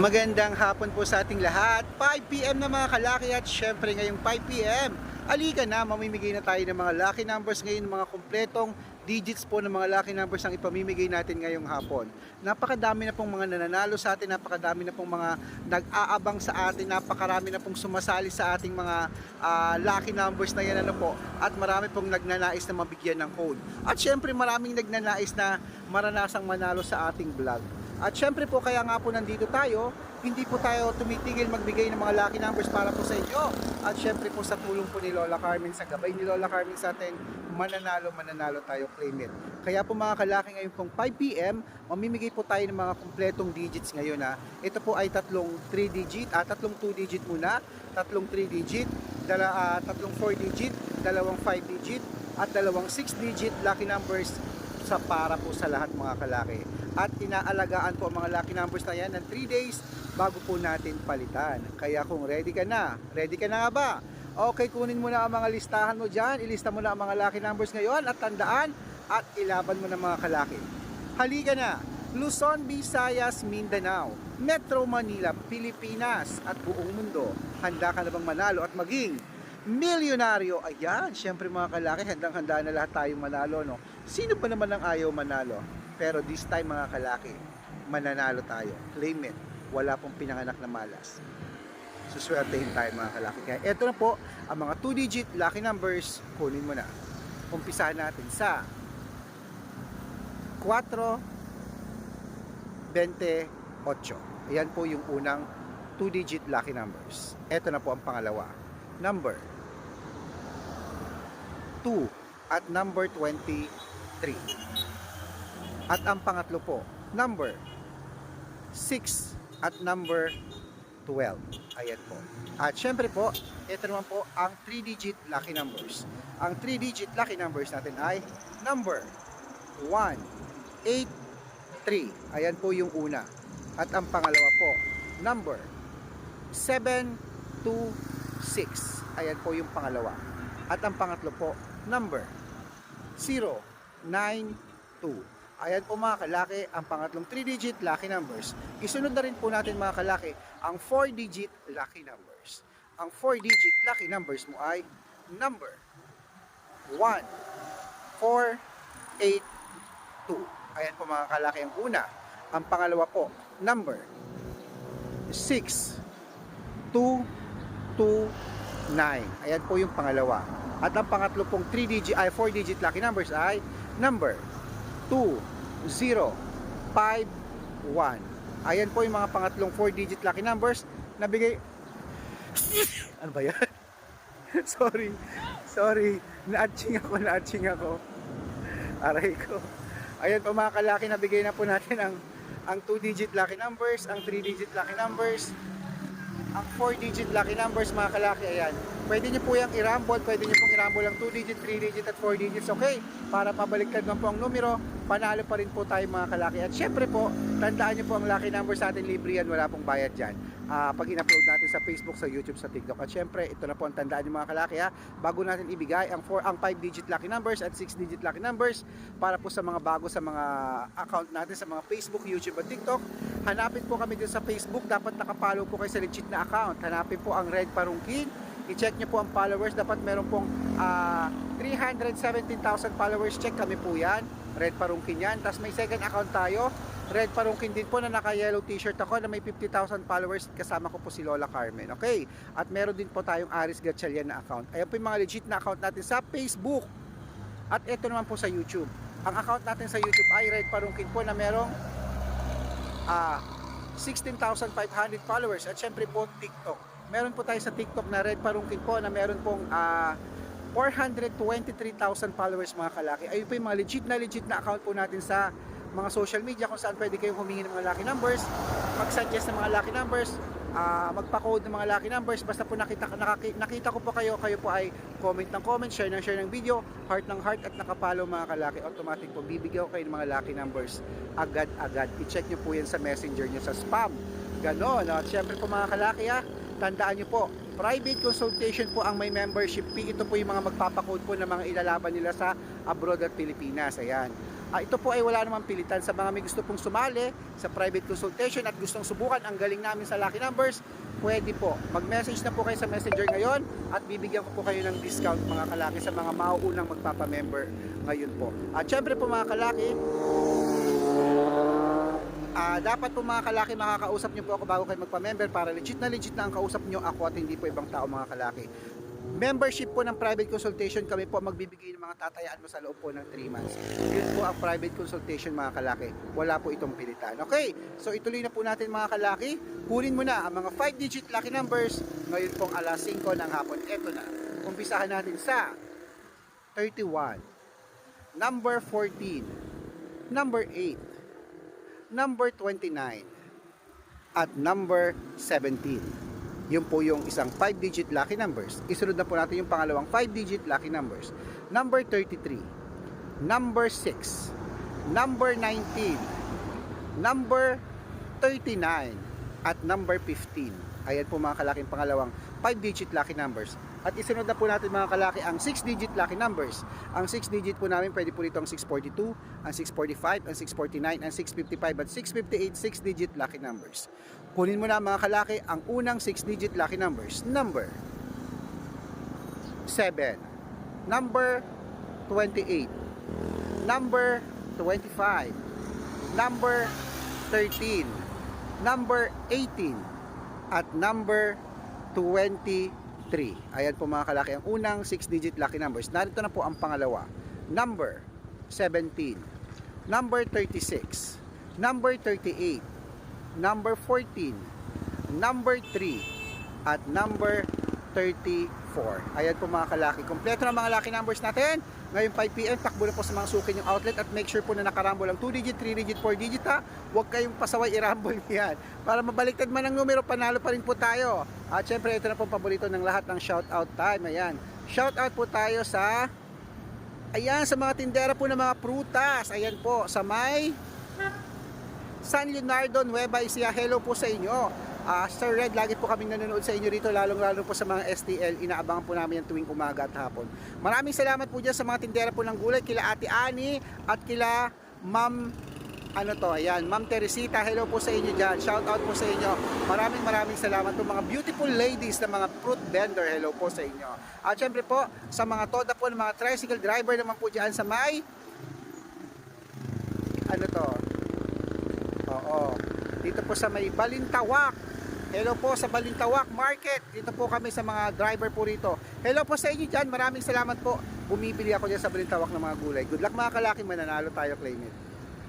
Magandang hapon po sa ating lahat. 5pm na mga kalaki at syempre ngayong 5pm. Alika na, mamimigay na tayo ng mga lucky numbers ngayon, mga kumpletong digits po ng mga lucky numbers ang ipamimigay natin ngayong hapon. Napakadami na pong mga nananalo sa atin, napakadami na pong mga nag-aabang sa atin, napakarami na pong sumasali sa ating mga ah, lucky numbers na yan ano po. At marami pong nagnanais na mabigyan ng code. At syempre maraming nagnanais na maranasang manalo sa ating vlog. At syempre po kaya nga po nandito tayo, hindi po tayo tumitigil magbigay ng mga lucky numbers para po sa inyo. At syempre po sa tulong po ni Lola Carmen, sa gabay ni Lola Carmen sa atin, mananalo, mananalo tayo, claim it. Kaya po mga kalaki ngayon pong 5pm, mamimigay po tayo ng mga kumpletong digits ngayon ha. Ito po ay tatlong 3 digit, ah, tatlong 2 digit muna, tatlong 3 digit, dala, ah, tatlong 4 digit, dalawang 5 digit, at dalawang 6 digit lucky numbers sa para po sa lahat mga kalaki. At inaalagaan po ang mga lucky numbers na yan ng 3 days bago po natin palitan. Kaya kung ready ka na, ready ka na nga ba? Okay, kunin mo na ang mga listahan mo dyan, ilista mo na ang mga lucky numbers ngayon at tandaan at ilaban mo na mga kalaki. Halika na! Luzon, Visayas, Mindanao, Metro Manila, Pilipinas at buong mundo. Handa ka na bang manalo at maging milyonaryo? Ayan, syempre mga kalaki, handang-handa na lahat tayong manalo. No? Sino pa naman ang ayaw manalo? Pero this time mga kalaki, mananalo tayo. Claim it. Wala pong pinanganak na malas. Suswertehin tayo mga kalaki. Kaya eto na po, ang mga 2-digit lucky numbers, kunin mo na. Umpisahan natin sa 4, 28. Ayan po yung unang 2-digit lucky numbers. Ito na po ang pangalawa. Number 2 at number 23. At ang pangatlo po, number 6 at number 12. Ayan po. At syempre po, ito naman po ang 3-digit lucky numbers. Ang 3-digit lucky numbers natin ay number 1, 8, 3. Ayan po yung una. At ang pangalawa po, number 7, 2, 6. Ayan po yung pangalawa. At ang pangatlo po, number 0, 9, 2. Ayan po mga kalaki, ang pangatlong 3-digit lucky numbers. Isunod na rin po natin mga kalaki, ang 4-digit lucky numbers. Ang 4-digit lucky numbers mo ay number 1, 4, 8, 2. Ayan po mga kalaki ang una. Ang pangalawa po, number 6, 2, 2, 9. Ayan po yung pangalawa. At ang pangatlo pong 3 digit ay 4 digit lucky numbers ay number 2, 0, 5, 1. Ayan po yung mga pangatlong 4 digit lucky numbers na bigay Ano ba yan? sorry. Sorry. Na-atching ako, na-atching ako. Aray ko. Ayan po mga kalaki, nabigay na po natin ang ang 2 digit lucky numbers, ang 3 digit lucky numbers, ang 4 digit lucky numbers mga kalaki, ayan. Pwede nyo po yung i-rumble, pwede nyo pong i-rumble ang 2 digit, 3 digit at 4 digits, okay? Para pabaliktad man po ang numero, panalo pa rin po tayo mga kalaki. At syempre po, tandaan nyo po ang lucky numbers sa atin, libre yan, wala pong bayad dyan. Ah, pag in-upload natin sa Facebook, sa YouTube, sa TikTok. At syempre, ito na po ang tandaan nyo mga kalaki ha. Bago natin ibigay ang 4 ang 5 digit lucky numbers at 6 digit lucky numbers para po sa mga bago sa mga account natin sa mga Facebook, YouTube at TikTok. Hanapin po kami din sa Facebook. Dapat nakapollow po kayo sa legit na account. Hanapin po ang Red Parungkin. I-check nyo po ang followers. Dapat meron pong ah, 317,000 followers. Check kami po yan. Red Parungkin yan. Tapos may second account tayo. Red Parungkin din po na naka-yellow t-shirt ako na may 50,000 followers. Kasama ko po si Lola Carmen. Okay? At meron din po tayong Aris Gatchalian na account. Ayan po yung mga legit na account natin sa Facebook. At ito naman po sa YouTube. Ang account natin sa YouTube ay Red Parungkin po na merong ah 16,500 followers at syempre po TikTok. Meron po tayo sa TikTok na Red Parungkin po na meron pong ah 423,000 followers mga kalaki. Ayun po yung mga legit na legit na account po natin sa mga social media kung saan pwede kayong humingi ng mga lucky numbers, mag-suggest ng mga lucky numbers, ah, magpa-code ng mga lucky numbers. Basta po nakita, nakaki, nakita ko po kayo, kayo po ay comment ng comment, share ng share ng video, heart ng heart at nakapalo mga kalaki. Automatic po bibigyan ko kayo ng mga lucky numbers agad-agad. I-check nyo po yan sa messenger nyo sa spam. Ganon. no? At syempre po mga kalaki ha, tandaan nyo po, private consultation po ang may membership fee. Ito po yung mga magpapakode po ng mga ilalaban nila sa abroad at Pilipinas. Ayan. Ah, ito po ay wala namang pilitan sa mga may gusto pong sumali sa private consultation at gustong subukan ang galing namin sa Lucky Numbers, pwede po. Mag-message na po kayo sa messenger ngayon at bibigyan ko po kayo ng discount mga kalaki sa mga mauunang magpapamember ngayon po. At syempre po mga kalaki, Ah, dapat po mga kalaki makakausap niyo po ako bago kayo magpa-member para legit na legit na ang kausap niyo ako at hindi po ibang tao mga kalaki. Membership po ng private consultation kami po magbibigay ng mga tatayaan mo sa loob po ng 3 months. Yun po ang private consultation mga kalaki. Wala po itong pilitan. Okay, so ituloy na po natin mga kalaki. Kunin mo na ang mga 5-digit lucky numbers ngayon pong alas 5 ng hapon. Ito na. Umpisahan natin sa 31, number 14, number 8, number 29 at number 17. Yun po yung isang 5-digit lucky numbers. Isunod na po natin yung pangalawang 5-digit lucky numbers. Number 33, number 6, number 19, number 39 at number 15. Ayan po mga kalaking pangalawang 5-digit lucky numbers. At isunod na po natin mga kalaki ang 6-digit lucky numbers. Ang 6-digit po namin pwede po rito ang 642, ang 645, ang 649, ang 655 at 658 6-digit lucky numbers. Kunin mo na mga kalaki ang unang 6-digit lucky numbers. Number 7, number 28, number 25, number 13, number 18, at number 23. Ayan po mga kalaki ang unang 6-digit lucky numbers. Narito na po ang pangalawa. Number 17, number 36, number 38, number 14, number 3, at number 34. Ayan po mga kalaki. Kompleto na mga lucky numbers natin. Ngayon 5pm, takbo na po sa mga sukin yung outlet at make sure po na nakarambol ang 2 digit, 3 digit, 4 digit ha. Huwag kayong pasaway irambol yan. Para mabaliktad man ang numero, panalo pa rin po tayo. At syempre, ito na po paborito ng lahat ng shoutout time. Ayan. Shoutout po tayo sa Ayan, sa mga tindera po ng mga prutas. Ayan po, sa may San Leonardo Nueva Ecija. Hello po sa inyo. Ah, Sir Red, lagi po kaming nanonood sa inyo rito, lalong-lalo po sa mga STL. Inaabangan po namin yan tuwing umaga at hapon. Maraming salamat po dyan sa mga tindera po ng gulay, kila Ate Ani at kila Ma'am ano to, ayan, Ma'am Teresita, hello po sa inyo dyan. Shout out po sa inyo. Maraming maraming salamat po mga beautiful ladies na mga fruit vendor. Hello po sa inyo. At syempre po, sa mga toda po ng mga tricycle driver naman po dyan sa may ano to? Oo. Dito po sa may Balintawak. Hello po sa Balintawak Market. Dito po kami sa mga driver po rito. Hello po sa inyo dyan. Maraming salamat po. Bumibili ako dyan sa Balintawak ng mga gulay. Good luck mga kalaki. Mananalo tayo, claim it.